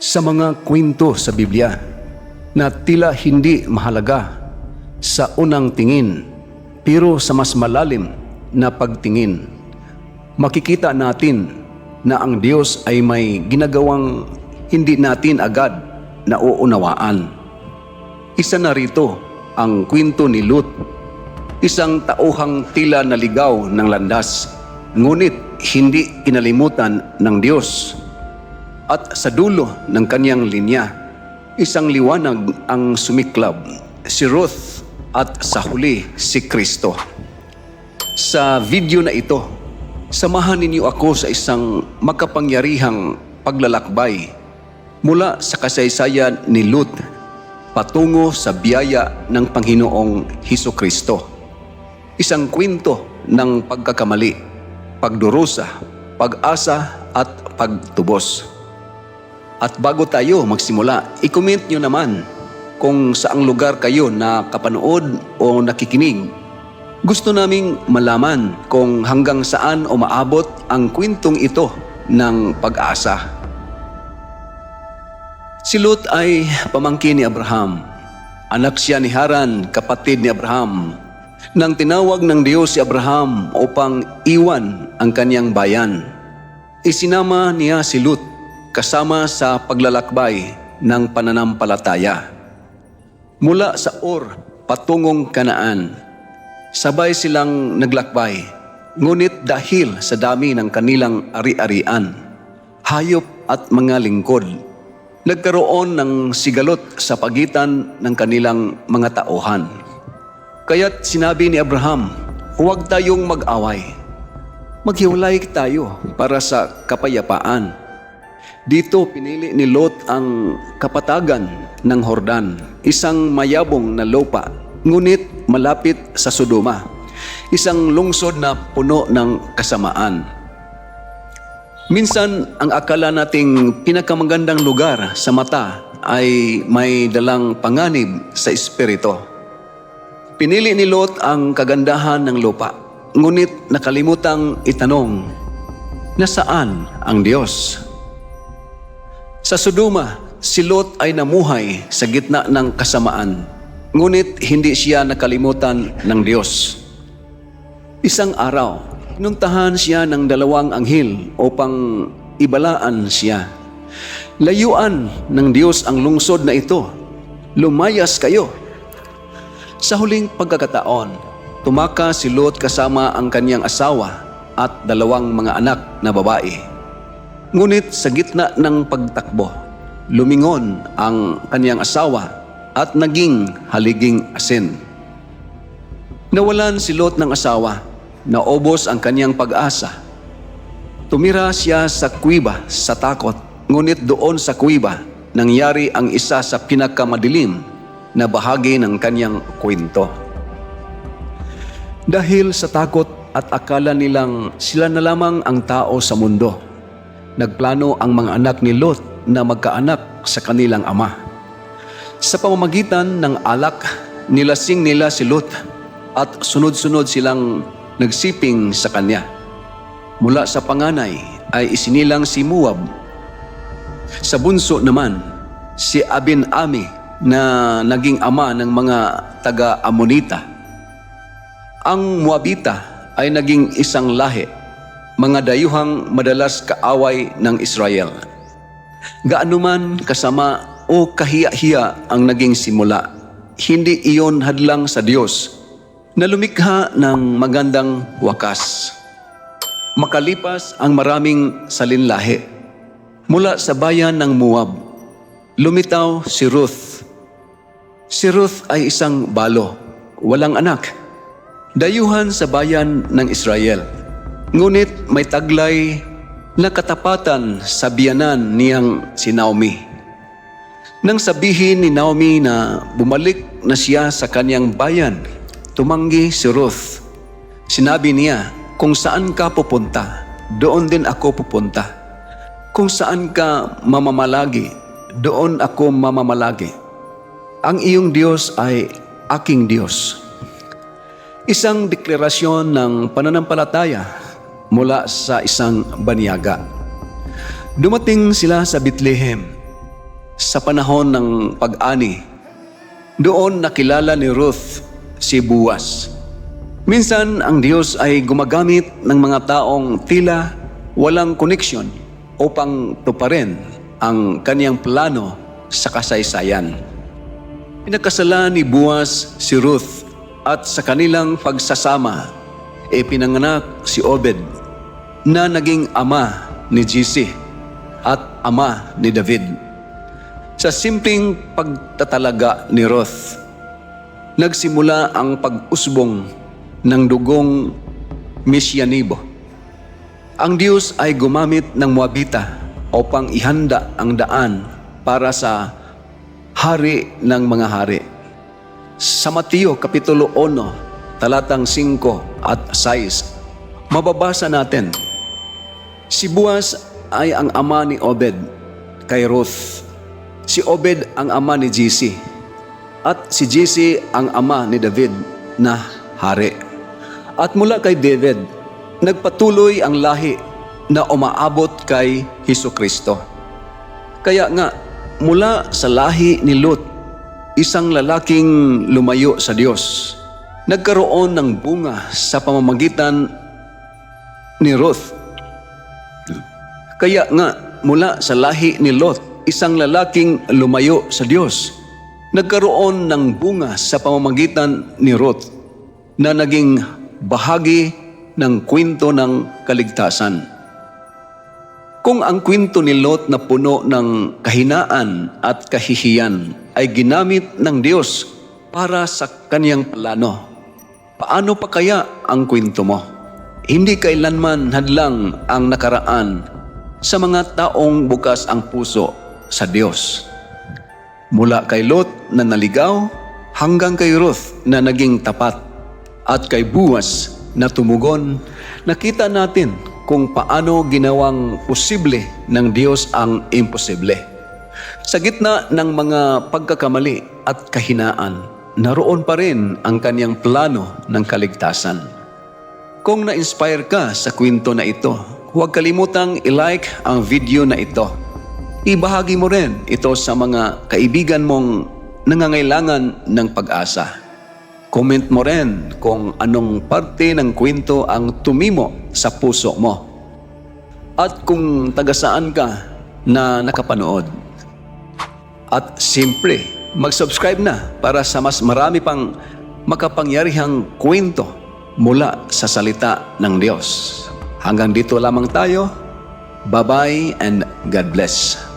sa mga kwento sa Biblia na tila hindi mahalaga sa unang tingin pero sa mas malalim na pagtingin makikita natin na ang Diyos ay may ginagawang hindi natin agad nauunawaan. Isa na rito ang kwento ni Lut, isang tauhang tila naligaw ng landas, ngunit hindi kinalimutan ng Diyos. At sa dulo ng kanyang linya, isang liwanag ang sumiklab, si Ruth at sa huli si Kristo. Sa video na ito, samahan ninyo ako sa isang makapangyarihang paglalakbay mula sa kasaysayan ni Lut patungo sa biyaya ng Panginoong Heso Kristo. Isang kwento ng pagkakamali, pagdurusa, pag-asa at pagtubos. At bago tayo magsimula, i-comment nyo naman kung saang lugar kayo na kapanood o nakikinig. Gusto naming malaman kung hanggang saan umaabot ang kwentong ito ng pag-asa. Si Lot ay pamangkin ni Abraham. Anak siya ni Haran, kapatid ni Abraham. Nang tinawag ng Diyos si Abraham upang iwan ang kanyang bayan, isinama niya si Lot kasama sa paglalakbay ng pananampalataya. Mula sa Or patungong Kanaan, sabay silang naglakbay, ngunit dahil sa dami ng kanilang ari-arian, hayop at mga lingkod, nagkaroon ng sigalot sa pagitan ng kanilang mga tauhan. Kaya't sinabi ni Abraham, huwag tayong mag-away. Maghiwalay tayo para sa kapayapaan. Dito pinili ni Lot ang kapatagan ng Hordan, isang mayabong na lupa, ngunit malapit sa Sodoma, isang lungsod na puno ng kasamaan. Minsan, ang akala nating pinakamagandang lugar sa mata ay may dalang panganib sa espiritu. Pinili ni Lot ang kagandahan ng lupa, ngunit nakalimutang itanong, nasaan ang Diyos? Sa Sodoma, si Lot ay namuhay sa gitna ng kasamaan, ngunit hindi siya nakalimutan ng Diyos. Isang araw, pinuntahan siya ng dalawang anghel upang ibalaan siya. Layuan ng Diyos ang lungsod na ito. Lumayas kayo. Sa huling pagkakataon, tumaka si Lot kasama ang kanyang asawa at dalawang mga anak na babae. Ngunit sa gitna ng pagtakbo, lumingon ang kanyang asawa at naging haliging asin. Nawalan si Lot ng asawa, naubos ang kanyang pag-asa. Tumira siya sa kuiba sa takot, ngunit doon sa kuiba, nangyari ang isa sa pinakamadilim na bahagi ng kanyang kwento. Dahil sa takot at akala nilang sila na lamang ang tao sa mundo, nagplano ang mga anak ni Lot na magkaanak sa kanilang ama. Sa pamamagitan ng alak, nilasing nila si Lot at sunod-sunod silang nagsiping sa kanya. Mula sa panganay ay isinilang si Muab. Sa bunso naman, si Abin Ami na naging ama ng mga taga-Amonita. Ang Moabita ay naging isang lahi, mga dayuhang madalas kaaway ng Israel. Gaano man kasama o kahiya-hiya ang naging simula, hindi iyon hadlang sa Diyos na lumikha ng magandang wakas. Makalipas ang maraming salinlahi. Mula sa bayan ng Moab, lumitaw si Ruth. Si Ruth ay isang balo, walang anak. Dayuhan sa bayan ng Israel. Ngunit may taglay na katapatan sa biyanan niyang si Naomi. Nang sabihin ni Naomi na bumalik na siya sa kanyang bayan, tumanggi si Ruth. Sinabi niya, kung saan ka pupunta, doon din ako pupunta. Kung saan ka mamamalagi, doon ako mamamalagi. Ang iyong Diyos ay aking Diyos. Isang deklarasyon ng pananampalataya mula sa isang banyaga. Dumating sila sa Bethlehem. sa panahon ng pag-ani, doon nakilala ni Ruth si Buwas. Minsan ang Diyos ay gumagamit ng mga taong tila walang koneksyon upang tuparin ang kaniyang plano sa kasaysayan. Pinagkasalan ni Buwas si Ruth at sa kanilang pagsasama, e pinanganak si Obed na naging ama ni Jesse at ama ni David. Sa simpleng pagtatalaga ni Ruth, nagsimula ang pag-usbong ng dugong Misyanibo. Ang Diyos ay gumamit ng Moabita upang ihanda ang daan para sa hari ng mga hari. Sa Mateo Kapitulo 1, talatang 5 at 6, mababasa natin, Si Buas ay ang ama ni Obed kay Ruth. Si Obed ang ama ni Jesse. At si Jesse ang ama ni David na hari. At mula kay David, nagpatuloy ang lahi na umaabot kay Heso Kristo. Kaya nga, mula sa lahi ni Lot, isang lalaking lumayo sa Diyos, nagkaroon ng bunga sa pamamagitan ni Ruth. Kaya nga, mula sa lahi ni Lot, isang lalaking lumayo sa Diyos, nagkaroon ng bunga sa pamamagitan ni Ruth na naging bahagi ng kwento ng kaligtasan. Kung ang kwento ni Lot na puno ng kahinaan at kahihiyan ay ginamit ng Diyos para sa kaniyang plano, paano pa kaya ang kwento mo? Hindi kailanman hadlang ang nakaraan sa mga taong bukas ang puso sa Diyos. Mula kay Lot na naligaw hanggang kay Ruth na naging tapat at kay Buwas na tumugon, nakita natin kung paano ginawang posible ng Diyos ang imposible. Sa gitna ng mga pagkakamali at kahinaan, naroon pa rin ang kanyang plano ng kaligtasan. Kung na-inspire ka sa kwento na ito, huwag kalimutang i-like ang video na ito. Ibahagi mo rin ito sa mga kaibigan mong nangangailangan ng pag-asa. Comment mo rin kung anong parte ng kwento ang tumimo sa puso mo. At kung taga saan ka na nakapanood. At siyempre, mag-subscribe na para sa mas marami pang makapangyarihang kwento mula sa salita ng Diyos. Hanggang dito lamang tayo. Bye-bye and God bless.